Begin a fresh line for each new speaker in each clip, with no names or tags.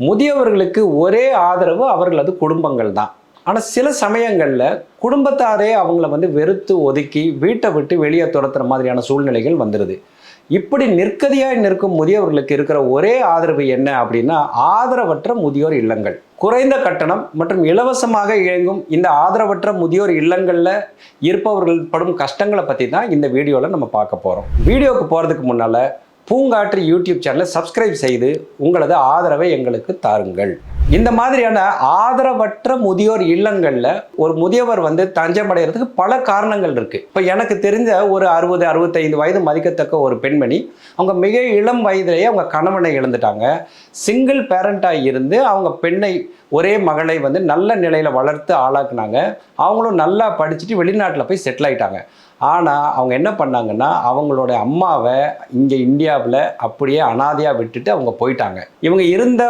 முதியவர்களுக்கு ஒரே ஆதரவு அவர்களது குடும்பங்கள் தான் ஆனால் சில சமயங்களில் குடும்பத்தாரே அவங்கள வந்து வெறுத்து ஒதுக்கி வீட்டை விட்டு வெளியே துரத்துற மாதிரியான சூழ்நிலைகள் வந்துடுது இப்படி நிற்கதியாய் நிற்கும் முதியவர்களுக்கு இருக்கிற ஒரே ஆதரவு என்ன அப்படின்னா ஆதரவற்ற முதியோர் இல்லங்கள். குறைந்த கட்டணம் மற்றும் இலவசமாக இயங்கும் இந்த ஆதரவற்ற முதியோர் இல்லங்களில் இருப்பவர்கள் படும் கஷ்டங்களை பற்றி தான் இந்த வீடியோவில் நம்ம பார்க்க போகிறோம் வீடியோவுக்கு போகிறதுக்கு முன்னால் பூங்காற்று யூடியூப் சேனலை சப்ஸ்கிரைப் செய்து உங்களது ஆதரவை எங்களுக்கு தாருங்கள். இந்த மாதிரியான ஆதரவற்ற முதியோர் இல்லங்களில் ஒரு முதியவர் வந்து தஞ்சமடைகிறதுக்கு பல காரணங்கள் இருக்குது இப்போ எனக்கு தெரிஞ்ச ஒரு அறுபது அறுபத்தைந்து வயது மதிக்கத்தக்க ஒரு பெண்மணி அவங்க மிக இளம் வயதிலேயே அவங்க கணவனை இழந்துட்டாங்க. சிங்கிள் பேரண்டாக இருந்து அவங்க பெண்ணை ஒரே மகளை வந்து நல்ல நிலையில் வளர்த்து ஆளாக்குனாங்க. அவங்களும் நல்லா படிச்சுட்டு வெளிநாட்டில் போய் செட்டில் ஆகிட்டாங்க ஆனால் அவங்க என்ன பண்ணாங்கன்னா அவங்களோட அம்மாவை இங்கே இந்தியாவில் அப்படியே அனாதையாக விட்டுட்டு அவங்க போயிட்டாங்க. இவங்க இருந்த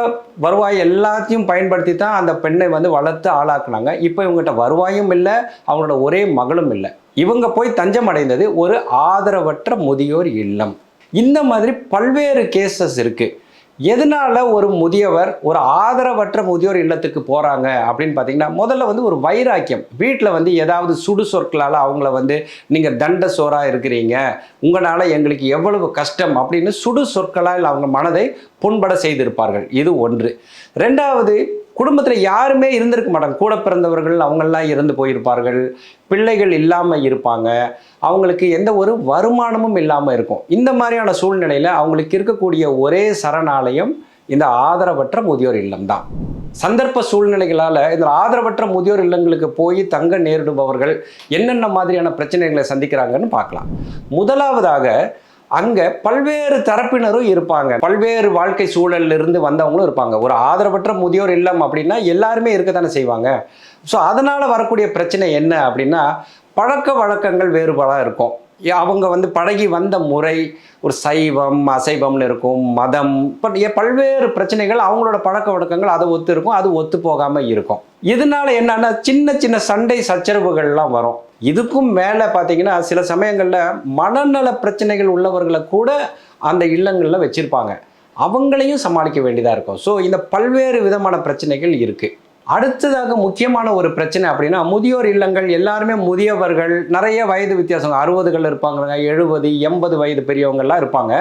வருவாய் எல்லாத்தையும் பயன்படுத்தி தான் அந்த பெண்ணை வந்து வளர்த்து ஆளாக்குனாங்க. இப்போ இவங்ககிட்ட வருவாயும் இல்லை அவங்களோட ஒரே மகளும் இல்லை. இவங்க போய் தஞ்சம் அடைந்தது ஒரு ஆதரவற்ற முதியோர் இல்லம். இந்த மாதிரி பல்வேறு கேசஸ் இருக்குது எதனால ஒரு முதியவர் ஒரு ஆதரவற்ற முதியோர் இல்லத்துக்கு போகிறாங்க அப்படின்னு பார்த்தீங்கன்னா முதல்ல வந்து ஒரு வைராக்கியம். வீட்டில் வந்து ஏதாவது சுடு சொற்களால் அவங்கள வந்து நீங்கள் தண்ட சோறாக இருக்கிறீங்க உங்களால் எங்களுக்கு எவ்வளவு கஷ்டம் அப்படின்னு சுடு சொற்களால் அவங்க மனதை புண்பட செய்திருப்பார்கள். இது ஒன்று. ரெண்டாவது குடும்பத்தில் யாருமே இருந்திருக்க மாட்டாங்க. கூட பிறந்தவர்கள் அவங்கெல்லாம் இறந்து போயிருப்பார்கள். பிள்ளைகள் இல்லாமல் இருப்பாங்க. அவங்களுக்கு எந்த ஒரு வருமானமும் இல்லாமல் இருக்கும். இந்த மாதிரியான சூழ்நிலையில் அவங்களுக்கு இருக்கக்கூடிய ஒரே சரணாலயம் இந்த ஆதரவற்ற முதியோர் இல்லம் தான். சந்தர்ப்ப சூழ்நிலைகளால் இந்த ஆதரவற்ற முதியோர் இல்லங்களுக்கு போய் தங்க நேரிடுபவர்கள் என்னென்ன மாதிரியான பிரச்சனைகளை சந்திக்கிறாங்கன்னு பார்க்கலாம். முதலாவதாக அங்கே பல்வேறு தரப்பினரும் இருப்பாங்க. பல்வேறு வாழ்க்கை சூழல்ல இருந்து வந்தவங்களும் இருப்பாங்க. ஒரு ஆதரவற்ற முதியோர் இல்லம் அப்படின்னா எல்லாருமே இருக்க தானே செய்வாங்க. ஸோ அதனால் வரக்கூடிய பிரச்சனை என்ன அப்படின்னா பழக்க வழக்கங்கள் வேறுபாடாக இருக்கும். ஏ- அவங்க வந்து பழகி வந்த முறை ஒரு சைவம் அசைவம்னு இருக்கும் மதம் பட் பல்வேறு பிரச்சனைகள் அவங்களோட பழக்க வழக்கங்கள் அதை ஒத்து இருக்கும் அது ஒத்து போகாமல் இருக்கும். இதனால என்னன்னா சின்ன சின்ன சண்டை சச்சரவுகள்லாம் வரும். இதுக்கும் மேலே பார்த்தீங்கன்னா சில சமயங்களில் மனநல பிரச்சனைகள் உள்ளவர்களை கூட அந்த இல்லங்களில் வச்சுருப்பாங்க. அவங்களையும் சமாளிக்க வேண்டியதாக இருக்கும். ஸோ இந்த பல்வேறு விதமான பிரச்சனைகள் இருக்குது அடுத்ததாக முக்கியமான ஒரு பிரச்சனை அப்படின்னா முதியோர் இல்லங்கள் எல்லாருமே முதியவர்கள் நிறைய வயது வித்தியாசம் அறுபதுகள் இருப்பாங்க எழுபது எண்பது வயது பெரியவங்கள்லாம் இருப்பாங்க.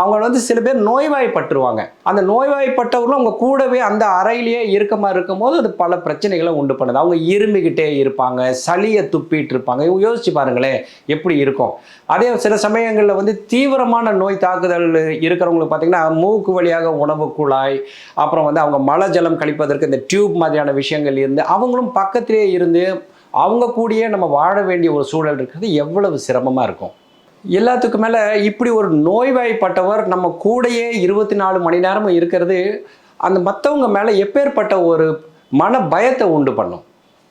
அவங்க வந்து சில பேர் நோய்வாய்ப்பட்டுருவாங்க. அந்த நோய்வாய்ப்பட்டவர்களும் அவங்க கூடவே அந்த அறையிலேயே இருக்கமா இருக்கும்போது அது பல பிரச்சனைகளை உண்டு பண்ணுது. அவங்க இருமிக்கிட்டே இருப்பாங்க சளியை துப்பிட்டு இருப்பாங்க. இவங்க யோசிச்சு பாருங்களேன் எப்படி இருக்கும்? அதே சில சமயங்களில் வந்து தீவிரமான நோய் தாக்குதல் இருக்கிறவங்களுக்கு பார்த்தீங்கன்னா மூக்கு வழியாக உணவு குழாய் அப்புறம் வந்து அவங்க மழை ஜலம் கழிப்பதற்கு இந்த டியூப் மாதிரியான விஷயங்கள் இருந்து அவங்களும் பக்கத்திலே இருந்து அவங்க கூடயே நம்ம வாழ வேண்டிய ஒரு சூழல் இருக்கிறது எவ்வளவு சிரமமாக இருக்கும். எல்லாத்துக்கும் மேலே இப்படி ஒரு நோய்வாய்ப்பட்டவர் நம்ம கூடயே இருபத்தி நாலு மணி நேரமும் இருக்கிறது அந்த மற்றவங்க மேலே எப்பேற்பட்ட ஒரு மன பயத்தை உண்டு பண்ணும்.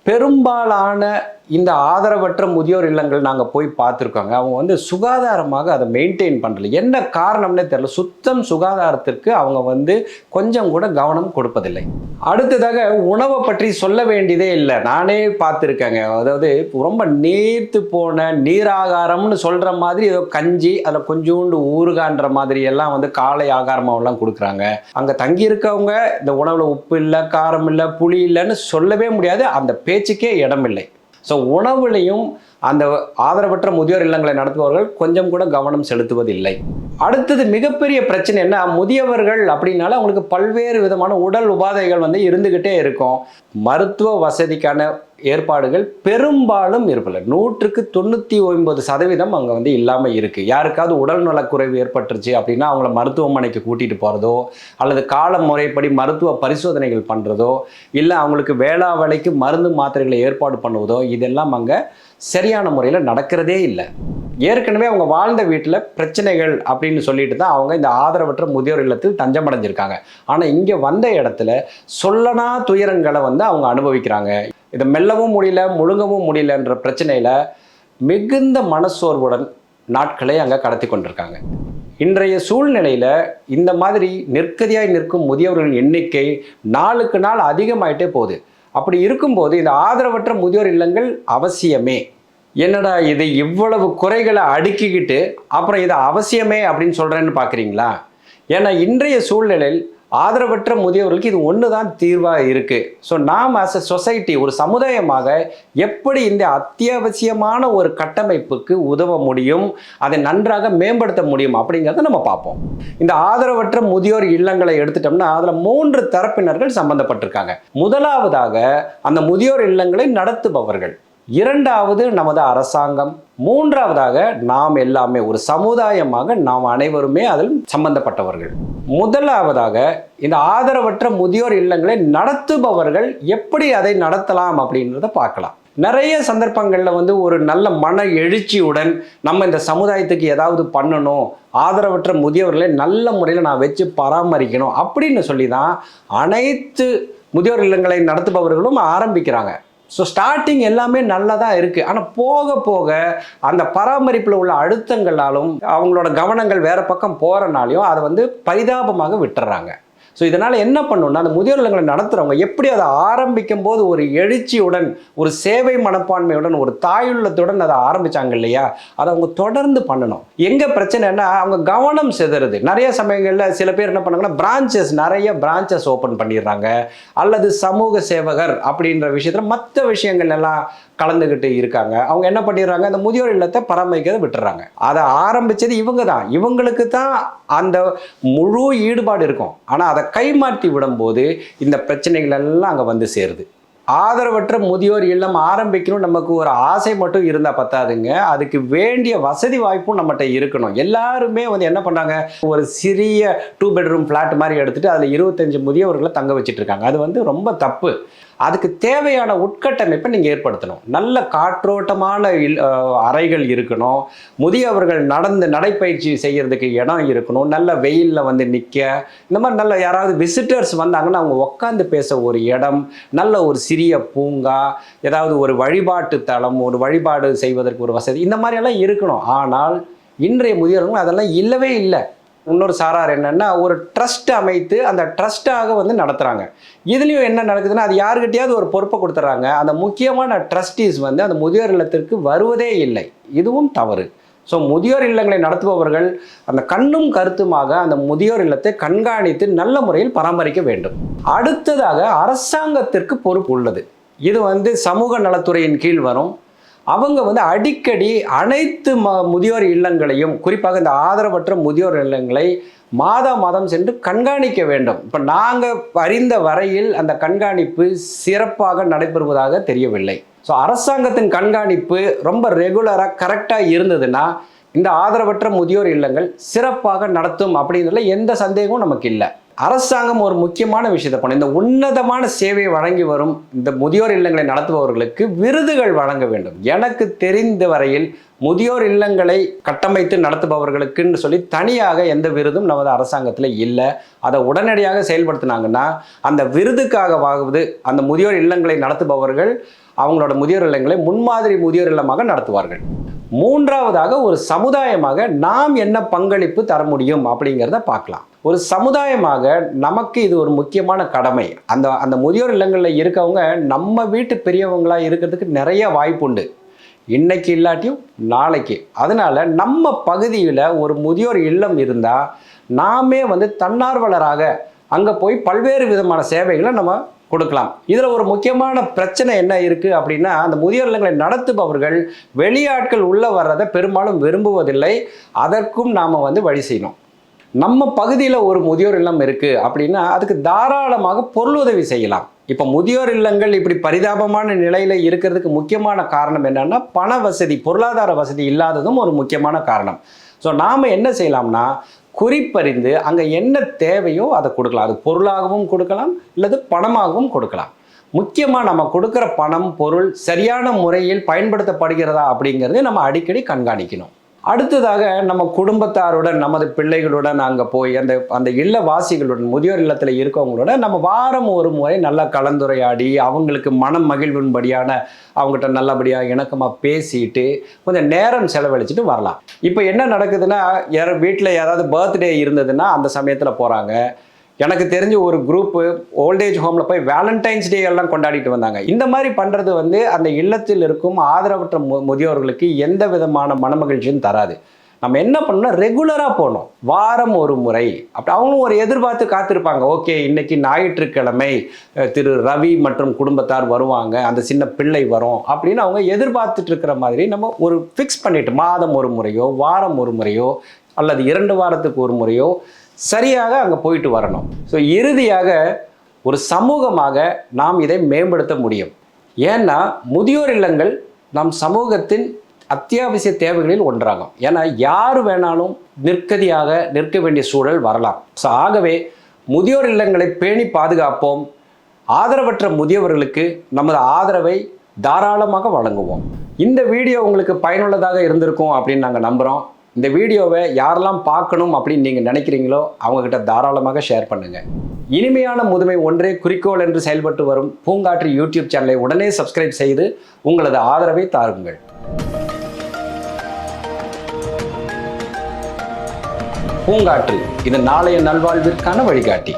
பெரும்பாலான இந்த ஆதரவற்ற முதியோர் இல்லங்கள் நாங்கள் போய் பார்த்துருக்கோங்க. அவங்க வந்து சுகாதாரமாக அதை மெயின்டைன் பண்ணல என்ன காரணம்னே தெரியல. சுத்தம் சுகாதாரத்திற்கு அவங்க வந்து கொஞ்சம் கூட கவனம் கொடுப்பதில்லை. அடுத்ததாக உணவை பற்றி சொல்ல வேண்டியதே இல்லை. நானே பார்த்துருக்கேங்க. அதாவது ரொம்ப நீர்த்து போன நீராகாரம்னு சொல்கிற மாதிரி ஏதோ கஞ்சி அதில் கொஞ்சோண்டு ஊறுகான்ற மாதிரி எல்லாம் வந்து காலை ஆகாரமாவெல்லாம் கொடுக்குறாங்க. அங்கே தங்கியிருக்கவங்க இந்த உணவில் உப்பு இல்லை காரம் இல்லை புளி இல்லைன்னு சொல்லவே முடியாது. அந்த பேச்சுக்கே இடமில்லை. ஸோ உணவுலையும் அந்த ஆதரவற்ற முதியோர் இல்லங்களை நடத்துபவர்கள் கொஞ்சம் கூட கவனம் செலுத்துவதில்லை. அடுத்தது மிகப்பெரிய பிரச்சனை என்ன? முதியவர்கள் அப்படின்னால அவங்களுக்கு பல்வேறு விதமான உடல் உபாதைகள் வந்து இருந்துக்கிட்டே இருக்கும். மருத்துவ வசதிக்கான ஏற்பாடுகள் பெரும்பாலும் இருப்பில்லை. நூற்றுக்கு தொண்ணூற்றி ஒன்பது சதவீதம் அங்கே வந்து இல்லாமல் இருக்குது யாருக்காவது உடல் நலக்குறைவு ஏற்பட்டுருச்சு அப்படின்னா அவங்கள மருத்துவமனைக்கு கூட்டிகிட்டு போகிறதோ அல்லது கால முறைப்படி மருத்துவ பரிசோதனைகள் பண்ணுறதோ இல்லை அவங்களுக்கு வேளா வேலைக்கு மருந்து மாத்திரைகளை ஏற்பாடு பண்ணுவதோ இதெல்லாம் அங்கே சரியான முறையில் நடக்கிறதே இல்லை. ஏற்கனவே அவங்க வாழ்ந்த வீட்டில் பிரச்சனைகள் அப்படின்னு சொல்லிட்டு தான் அவங்க இந்த ஆதரவற்ற முதியோர் இல்லத்தில் தஞ்சமடைஞ்சிருக்காங்க. ஆனால் இங்கே வந்த இடத்துல சொல்லனா துயரங்களை வந்து அவங்க அனுபவிக்கிறாங்க. இதை மெல்லவும் முடியல முழுங்கவும் முடியலன்ற பிரச்சனையில் மிகுந்த மனசோர்வுடன் நாட்களை அங்கே கடத்தி கொண்டிருக்காங்க. இன்றைய சூழ்நிலையில் இந்த மாதிரி நிற்கதியாய் நிற்கும் முதியவர்களின் எண்ணிக்கை நாளுக்கு நாள் அதிகமாயிட்டே போகுது. அப்படி இருக்கும்போது இந்த ஆதரவற்ற முதியோர் இல்லங்கள் அவசியமே. என்னடா இது இவ்வளவு குறைகளை அடுக்கிக்கிட்டு அப்புறம் இது அவசியமே அப்படின்னு சொல்கிறேன்னு பார்க்குறீங்களா? ஏன்னா இன்றைய சூழ்நிலையில் ஆதரவற்ற முதியவர்களுக்கு இது ஒன்று தான் தீர்வாக இருக்குது ஸோ நாம் ஆஸ் அ சொசைட்டி ஒரு சமுதாயமாக எப்படி இந்த அத்தியாவசியமான ஒரு கட்டமைப்புக்கு உதவ முடியும் அதை நன்றாக மேம்படுத்த முடியும் அப்படிங்கிறத நம்ம பார்ப்போம். இந்த ஆதரவற்ற முதியோர் இல்லங்களை எடுத்துட்டோம்னா அதில் மூன்று தரப்பினர்கள் சம்பந்தப்பட்டிருக்காங்க. முதலாவதாக அந்த முதியோர் இல்லங்களை நடத்துபவர்கள். இரண்டாவது நமது அரசாங்கம் மூன்றாவதாக நாம் எல்லாமே ஒரு சமுதாயமாக நாம் அனைவருமே அதில் சம்பந்தப்பட்டவர்கள். முதலாவதாக இந்த ஆதரவற்ற முதியோர் இல்லங்களை நடத்துபவர்கள் எப்படி அதை நடத்தலாம் அப்படின்றத பார்க்கலாம். நிறைய சந்தர்ப்பங்களில் வந்து ஒரு நல்ல மன எழுச்சியுடன் நம்ம இந்த சமுதாயத்துக்கு ஏதாவது பண்ணணும் ஆதரவற்ற முதியோர்களை நல்ல முறையில் நான் வச்சு பராமரிக்கணும் அப்படின்னு சொல்லி தான் அனைத்து முதியோர் இல்லங்களை நடத்துபவர்களும் ஆரம்பிக்கிறாங்க. ஸோ ஸ்டார்டிங் எல்லாமே நல்லதாக இருக்குது ஆனால் போக போக அந்த பராமரிப்பில் உள்ள அழுத்தங்களாலும் அவங்களோட கவனங்கள் வேறு பக்கம் போகிறனாலையும் அதை வந்து பரிதாபமாக விட்டுறாங்க. ஸோ இதனால் என்ன பண்ணணும்னா அந்த முதியோர் இல்லங்களை நடத்துகிறவங்க எப்படி அதை ஆரம்பிக்கும் போது ஒரு எழுச்சியுடன் ஒரு சேவை மனப்பான்மையுடன் ஒரு தாயுள்ளத்துடன் அதை ஆரம்பித்தாங்க இல்லையா? அதை அவங்க தொடர்ந்து பண்ணணும். எங்கே பிரச்சனைனா அவங்க கவனம் செதுறது. நிறைய சமயங்களில் சில பேர் என்ன பண்ணாங்கன்னா பிரான்ச்சஸ் நிறைய பிரான்ச்சஸ் ஓப்பன் பண்ணிடுறாங்க. அல்லது சமூக சேவகர் அப்படின்ற விஷயத்தில் மற்ற விஷயங்கள் எல்லாம் கலந்துக்கிட்டு இருக்காங்க. அவங்க என்ன பண்ணிடுறாங்க அந்த முதியோர் இல்லத்தை பராமரிக்கிறத விட்டுறாங்க. அதை ஆரம்பிச்சது இவங்க தான். இவங்களுக்கு தான் அந்த முழு ஈடுபாடு இருக்கும். ஆனால் அதை கைமாற்றி விடும்போது இந்த பிரச்சனைகள் எல்லாம் அங்கே வந்து சேருது. ஆதரவற்ற முதியோர் இல்லம் ஆரம்பிக்கணும் நமக்கு ஒரு ஆசை மட்டும் இருந்தால் பத்தாதுங்க. அதுக்கு வேண்டிய வசதி வாய்ப்பும் நம்மகிட்ட இருக்கணும். எல்லாருமே வந்து என்ன பண்ணுறாங்க ஒரு சிறிய டூ பெட்ரூம் ஃப்ளாட் மாதிரி எடுத்துகிட்டு அதில் இருபத்தஞ்சி முதியவர்களை தங்க வச்சுட்டு இருக்காங்க. அது வந்து ரொம்ப தப்பு. அதுக்கு தேவையான உட்கட்டமைப்பை நீங்கள் ஏற்படுத்தணும். நல்ல காற்றோட்டமான இல் அறைகள் இருக்கணும். முதியவர்கள் நடந்து நடைப்பயிற்சி செய்கிறதுக்கு இடம் இருக்கணும். நல்ல வெயிலில் வந்து நிற்க இந்த மாதிரி நல்ல யாராவது விசிட்டர்ஸ் வந்தாங்கன்னா அவங்க உட்காந்து பேச ஒரு இடம் நல்ல ஒரு சிறிய பூங்கா ஏதாவது ஒரு வழிபாட்டு தளம் ஒரு வழிபாடு செய்வதற்கு ஒரு வசதி இந்த மாதிரியெல்லாம் இருக்கணும். ஆனால் இன்றைய முதியோர்கள் அதெல்லாம் இல்லவே இல்லை. இன்னொரு சாரார் என்னென்னா ஒரு ட்ரஸ்ட் அமைத்து அந்த ட்ரஸ்ட்டாக வந்து நடத்துகிறாங்க இதுலேயும் என்ன நடக்குதுன்னா அது யாருக்கிட்டையாவது ஒரு பொறுப்பை கொடுத்துட்றாங்க அந்த முக்கியமான ட்ரஸ்டீஸ் வந்து அந்த முதியோர் இல்லத்திற்கு வருவதே இல்லை. இதுவும் தவறு. ஸோ முதியோர் இல்லங்களை நடத்துபவர்கள் அந்த கண்ணும் கருத்துமாக அந்த முதியோர் இல்லத்தை கண்காணித்து நல்ல முறையில் பராமரிக்க வேண்டும். அடுத்ததாக அரசாங்கத்திற்கு பொறுப்பு உள்ளது. இது வந்து சமூக நலத்துறையின் கீழ் வரும். அவங்க வந்து அடிக்கடி அனைத்து ம முதியோர் இல்லங்களையும் குறிப்பாக இந்த ஆதரவற்ற முதியோர் இல்லங்களை மாதா மாதம் சென்று கண்காணிக்க வேண்டும். இப்போ நாங்கள் அறிந்த வரையில் அந்த கண்காணிப்பு சிறப்பாக நடைபெறுவதாக தெரியவில்லை. ஸோ அரசாங்கத்தின் கண்காணிப்பு ரொம்ப ரெகுலராக கரெக்டாக இருந்ததுன்னா இந்த ஆதரவற்ற முதியோர் இல்லங்கள் சிறப்பாக நடத்தும் அப்படிங்கிறதுல எந்த சந்தேகமும் நமக்கு இல்லை. அரசாங்கம் ஒரு முக்கியமான விஷயத்தை பண்ண இந்த உன்னதமான சேவையை வழங்கி வரும் இந்த முதியோர் இல்லங்களை நடத்துபவர்களுக்கு விருதுகள் வழங்க வேண்டும். எனக்கு தெரிந்த வரையில் முதியோர் இல்லங்களை கட்டமைத்து நடத்துபவர்களுக்குன்னு சொல்லி தனியாக எந்த விருதும் நமது அரசாங்கத்தில் இல்லை. அதை உடனடியாக செயல்படுத்தினாங்கன்னா அந்த விருதுக்காகவாவது அந்த முதியோர் இல்லங்களை நடத்துபவர்கள் அவங்களோட முதியோர் இல்லங்களை முன்மாதிரி முதியோர் இல்லமாக நடத்துவார்கள். மூன்றாவதாக ஒரு சமுதாயமாக நாம் என்ன பங்களிப்பு தர முடியும் அப்படிங்கிறத பார்க்கலாம். ஒரு சமுதாயமாக நமக்கு இது ஒரு முக்கியமான கடமை. அந்த அந்த முதியோர் இல்லங்களில் இருக்கவங்க நம்ம வீட்டு பெரியவங்களாக இருக்கிறதுக்கு நிறைய வாய்ப்புண்டு இன்னைக்கு இல்லாட்டியும் நாளைக்கு. அதனால நம்ம பகுதியில் ஒரு முதியோர் இல்லம் இருந்தால் நாமே வந்து தன்னார்வலராக அங்கே போய் பல்வேறு விதமான சேவைகளை நம்ம கொடுக்கலாம். இதில் ஒரு முக்கியமான பிரச்சனை என்ன இருக்குது அப்படின்னா அந்த முதியோர் இல்லங்களை நடத்துபவர்கள் வெளியாட்கள் உள்ளே வர்றதை பெரும்பாலும் விரும்புவதில்லை. அதற்கும் நாம் வந்து வழி செய்யணும். நம்ம பகுதியில் ஒரு முதியோர் இல்லம் இருக்குது அப்படின்னா அதுக்கு தாராளமாக பொருளுதவி செய்யலாம். இப்போ முதியோர் இல்லங்கள் இப்படி பரிதாபமான நிலையில் இருக்கிறதுக்கு முக்கியமான காரணம் என்னென்னா பண வசதி பொருளாதார வசதி இல்லாததும் ஒரு முக்கியமான காரணம். ஸோ நாம் என்ன செய்யலாம்னா குறிப்பறிந்து அங்கே என்ன தேவையோ அதை கொடுக்கலாம். அது பொருளாகவும் கொடுக்கலாம் இல்லது பணமாகவும் கொடுக்கலாம். முக்கியமாக நம்ம கொடுக்குற பணம் பொருள் சரியான முறையில் பயன்படுத்தப்படுகிறதா அப்படிங்கிறதை நம்ம அடிக்கடி கண்காணிக்கணும். அடுத்ததாக நம்ம குடும்பத்தாருடன் நமது பிள்ளைகளுடன் அங்கே போய் அந்த அந்த இல்லவாசிகளுடன் முதியோர் இல்லத்தில் இருக்கவங்களோட நம்ம வாரம் ஒரு முறை நல்லா கலந்துரையாடி அவங்களுக்கு மனம் மகிழ்வின்படியான அவங்ககிட்ட நல்லபடியாக இணக்கமாக பேசிட்டு கொஞ்சம் நேரம் செலவழிச்சிட்டு வரலாம். இப்போ என்ன நடக்குதுன்னா யார் வீட்டில் யாராவது பர்த்டே இருந்ததுன்னா அந்த சமயத்தில் போகிறாங்க எனக்கு தெரிஞ்ச ஒரு குரூப்பு ஓல்டேஜ் ஹோமில் போய் வேலண்டைன்ஸ் டே எல்லாம் கொண்டாடிட்டு வந்தாங்க. இந்த மாதிரி பண்ணுறது வந்து அந்த இல்லத்தில் இருக்கும் ஆதரவற்ற மு முதியோர்களுக்கு எந்த விதமான மனமகிழ்ச்சியும் தராது. நம்ம என்ன பண்ணணும் ரெகுலராக போகணும். வாரம் ஒரு முறை. அப்படி அவங்களும் ஒரு எதிர்பார்த்து காத்திருப்பாங்க. ஓகே இன்னைக்கு ஞாயிற்றுக்கிழமை திரு ரவி மற்றும் குடும்பத்தார் வருவாங்க. அந்த சின்ன பிள்ளை வரும் அப்படின்னு அவங்க எதிர்பார்த்துட்டு இருக்கிற மாதிரி நம்ம ஒரு ஃபிக்ஸ் பண்ணிட்டு மாதம் ஒரு முறையோ வாரம் ஒரு முறையோ அல்லது இரண்டு வாரத்துக்கு ஒரு முறையோ சரியாக அங்கே போயிட்டு வரணும். ஸோ இறுதியாக ஒரு சமூகமாக நாம் இதை மேம்படுத்த முடியும். ஏன்னா முதியோர் இல்லங்கள் நம் சமூகத்தின் அத்தியாவசிய தேவைகளில் ஒன்றாகும். ஏன்னா யார் வேணாலும் நிற்கதியாக நிற்க வேண்டிய சூழல் வரலாம். ஸோ ஆகவே முதியோர் இல்லங்களை பேணி பாதுகாப்போம். ஆதரவற்ற முதியவர்களுக்கு நமது ஆதரவை தாராளமாக வழங்குவோம். இந்த வீடியோ உங்களுக்கு பயனுள்ளதாக இருந்திருக்கும் அப்படின்னு நாங்கள் நம்புகிறோம் இந்த வீடியோவை யாரெல்லாம் பார்க்கணும் அப்படின்னு நீங்கள் நினைக்கிறீங்களோ அவங்கக்கிட்ட தாராளமாக ஷேர் பண்ணுங்கள் இனிமையான முதுமை ஒன்றே குறிக்கோள் என்று செயல்பட்டு வரும் பூங்காற்று யூடியூப் சேனலை உடனே சப்ஸ்கிரைப் செய்து உங்களது ஆதரவை தாருங்கள். பூங்காற்று இது நாளைய நல்வாழ்விற்கான வழிகாட்டி.